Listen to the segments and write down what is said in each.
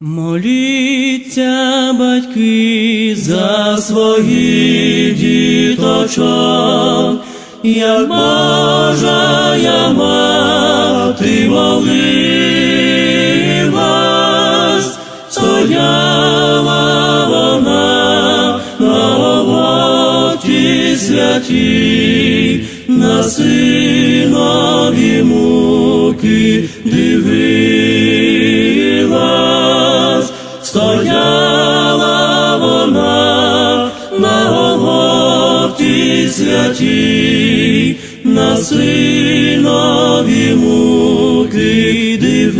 Моліться, батьки, за своїх діточок, як Божа мати молилась, стояла вона на Голгофі святій, на синові муки Голгофі на синові муки дивилась.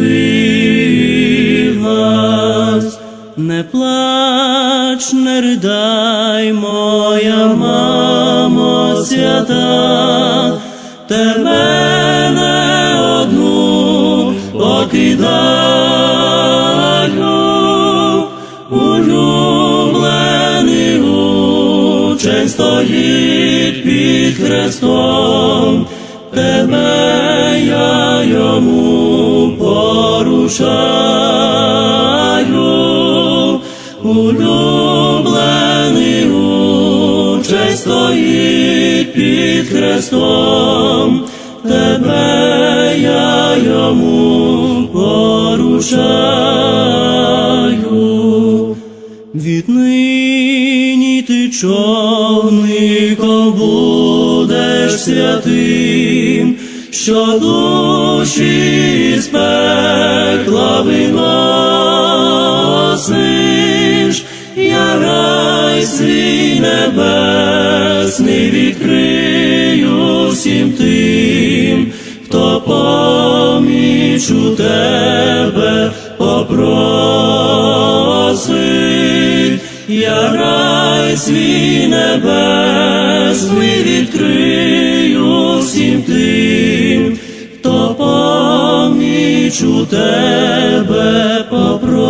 Не плач, не ридай, моя мамо свята, тебе не одну покидаю, стоїть під хрестом, тебе я йому порушаю, улюблений учень стоїть під хрестом, тебе я йому порушаю. Човником будеш святим, що душі з пекла виносиш, я рай свій небесний відкрию всім тим, хто поміч у тебе попросить, я рай край свій небесний відкрию всім тим, хто поміч у тебе попросить.